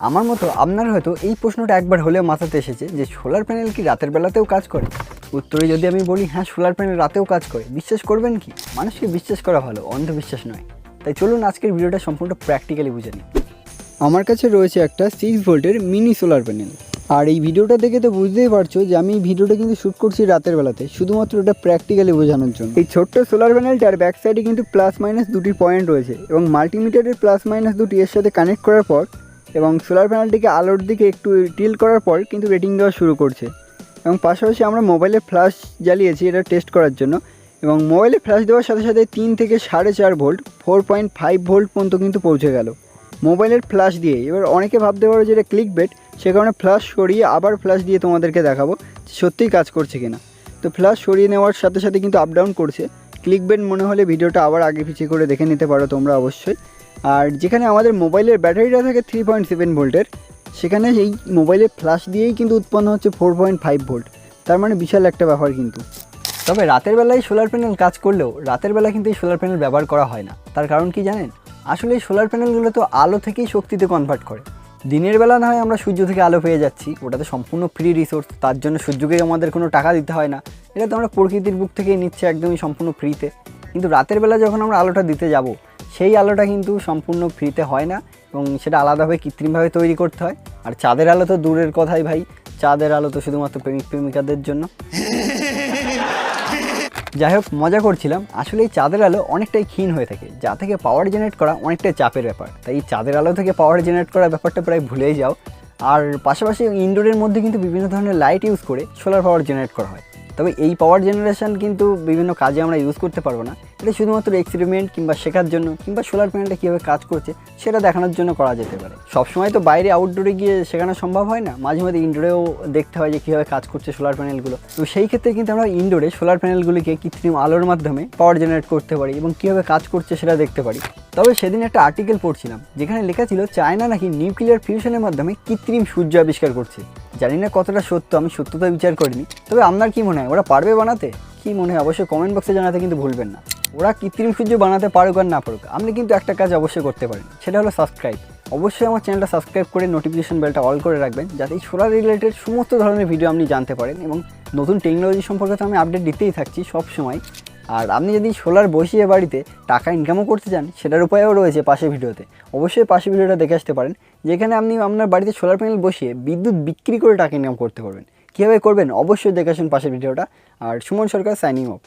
আমার মতো আপনার হয়তো এই প্রশ্নটা একবার হলেও মাথাতে এসেছে যে সোলার প্যানেল কি রাতের বেলাতেও কাজ করে? উত্তরে যদি আমি বলি হ্যাঁ সোলার প্যানেল রাতেও কাজ করে। বিশ্বাস করবেন কি? মানুষকে বিশ্বাস করা ভালো, অন্ধবিশ্বাস নয়। তাই চলুন আজকের ভিডিওটা সম্পূর্ণ প্র্যাকটিক্যালি বুঝে নিই। আমার কাছে রয়েছে একটা সিক্স ভোল্টের মিনি সোলার প্যানেল আর এই ভিডিওটা দেখে তো বুঝতেই পারছ যে আমি এই ভিডিওটা কিন্তু শ্যুট করছি রাতের বেলাতে, শুধুমাত্র এটা প্র্যাকটিক্যালি বোঝানোর জন্য। এই ছোট্ট সোলার প্যানেলটার ব্যাক সাইডে কিন্তু প্লাস মাইনাস দুটি পয়েন্ট রয়েছে এবং মাল্টিমিটারের প্লাস মাইনাস দুটি এর সাথে কানেক্ট করার পর এবং সোলার প্যানেলটিকে আলোর দিকে একটু টিল করার পর কিন্তু রেটিং দেওয়া শুরু করছে। এবং পাশাপাশি আমরা মোবাইলে ফ্ল্যাশ জ্বালিয়েছি, এটা টেস্ট করার জন্য। এবং মোবাইলে ফ্ল্যাশ দেওয়ার সাথে সাথে তিন থেকে সাড়ে চার volt four point five volt পর্যন্ত কিন্তু পৌঁছে গেল। মোবাইলের ফ্ল্যাশ দিয়ে এবার অনেকে ভাবতে পারো যে এটা ক্লিক বেট সে কারণে ফ্ল্যাশ সরিয়ে আবার ফ্ল্যাশ দিয়ে তোমাদেরকে দেখাবো সত্যিই কাজ করছে কিনা। তো ফ্ল্যাশ সরিয়ে নেওয়ার সাথে সাথে কিন্তু আপ ডাউন করছে। ক্লিক বেট মনে হলে ভিডিওটা আবার আগে পিছিয়ে করে দেখে নিতে পারো তোমরা অবশ্যই। আর যেখানে আমাদের মোবাইলের ব্যাটারিটা থাকে থ্রি পয়েন্ট সেভেন ভোল্টের, সেখানে এই মোবাইলের ফ্ল্যাশ দিয়েই কিন্তু উৎপন্ন হচ্ছে ফোর পয়েন্ট ফাইভ ভোল্ট তার মানে বিশাল একটা ব্যাপার কিন্তু। তবে রাতের বেলায় সোলার প্যানেল কাজ করলেও রাতের বেলা কিন্তু এই সোলার প্যানেল ব্যবহার করা হয় না। তার কারণ কি জানেন? আসলে এই সোলার প্যানেলগুলো তো আলো থেকেই শক্তিতে কনভার্ট করে। দিনের বেলা না হয় আমরা সূর্য থেকে আলো পেয়ে যাচ্ছি ওটা তো সম্পূর্ণ ফ্রি রিসোর্স তার জন্য সূর্যকে আমাদের কোনো টাকা দিতে হয় না। এটা তো আমরা প্রকৃতির বুক থেকেই নিচ্ছি, একদমই সম্পূর্ণ ফ্রিতে কিন্তু রাতের বেলা যখন আমরা আলোটা দিতে যাব সেই আলোটা কিন্তু সম্পূর্ণ ফ্রিতে হয় না এবং সেটা আলাদাভাবে কৃত্রিমভাবে তৈরি করতে হয়। আর চাঁদের আলো তো দূরের কথাই ভাই। চাঁদের আলো তো শুধুমাত্র প্রেমিক প্রেমিকাদের জন্য। যাই হোক, মজা করছিলাম। আসলে এই চাঁদের আলো অনেকটাই ক্ষীণ হয়ে থাকে। যা থেকে পাওয়ার জেনারেট করা অনেকটাই চাপের ব্যাপার। তাই এই চাঁদের আলো থেকে পাওয়ার জেনারেট করার ব্যাপারটা প্রায় ভুলেই যাও। আর পাশাপাশি ইনডোরের মধ্যে কিন্তু বিভিন্ন ধরনের লাইট ইউজ করে সোলার পাওয়ার জেনারেট করা হয়। তবে এই পাওয়ার জেনারেশন কিন্তু বিভিন্ন কাজে আমরা ইউজ করতে পারব না। এটা শুধুমাত্র এক্সপেরিমেন্ট কিংবা শেখার জন্য কিংবা সোলার প্যানেলটা কীভাবে কাজ করছে, সেটা দেখানোর জন্য করা যেতে পারে। সবসময় তো বাইরে আউটডোরে গিয়ে শেখানো সম্ভব হয় না, মাঝে মাঝে ইনডোরেও দেখতে হয় যে কীভাবে কাজ করছে সোলার প্যানেলগুলো তো সেই ক্ষেত্রে কিন্তু আমরা ইনডোরে সোলার প্যানেলগুলিকে কৃত্রিম আলোর মাধ্যমে পাওয়ার জেনারেট করতে পারি এবং কীভাবে কাজ করছে সেটা দেখতে পারি। তবে সেদিন একটা আর্টিকেল পড়ছিলাম, যেখানে লেখা ছিল, চায়না নাকি নিউক্লিয়ার ফিউশনের মাধ্যমে কৃত্রিম সূর্য আবিষ্কার করছে। জানি না কতটা সত্য, আমি সত্যতা বিচার করিনি, তবে আপনার কি মনে হয়, ওরা পারবে বানাতে? কি মনে হয়? অবশ্যই কমেন্ট বক্সে জানাতে কিন্তু ভুলবেন না। ওরা কৃত্রিম সূর্য বানাতে পারুক আর না পারুক আপনি কিন্তু একটা কাজ অবশ্যই করতে পারেন সেটা হলো সাবস্ক্রাইব অবশ্যই আমার চ্যানেলটা সাবস্ক্রাইব করে নোটিফিকেশন বেলটা অল করে রাখবেন, যাতে এই সোলার রিলেটেড সমস্ত ধরনের ভিডিও আপনি জানতে পারেন এবং নতুন টেকনোলজি সম্পর্কে তো আমি আপডেট দিতেই থাকছি সব সময় আর আপনি যদি সোলার বসিয়ে বাড়িতে টাকা ইনকামও করতে চান, সেটার উপায়ও রয়েছে পাশে ভিডিওতে। অবশ্যই পাশে ভিডিওটা দেখে আসতে পারেন, যেখানে আপনি আপনার বাড়িতে সোলার প্যানেল বসিয়ে বিদ্যুৎ বিক্রি করে টাকা ইনকাম করতে পারবেন। কীভাবে করবেন অবশ্যই দেখে আসুন পাশের ভিডিওটা। আর সুমন সরকার সাইনিং অফ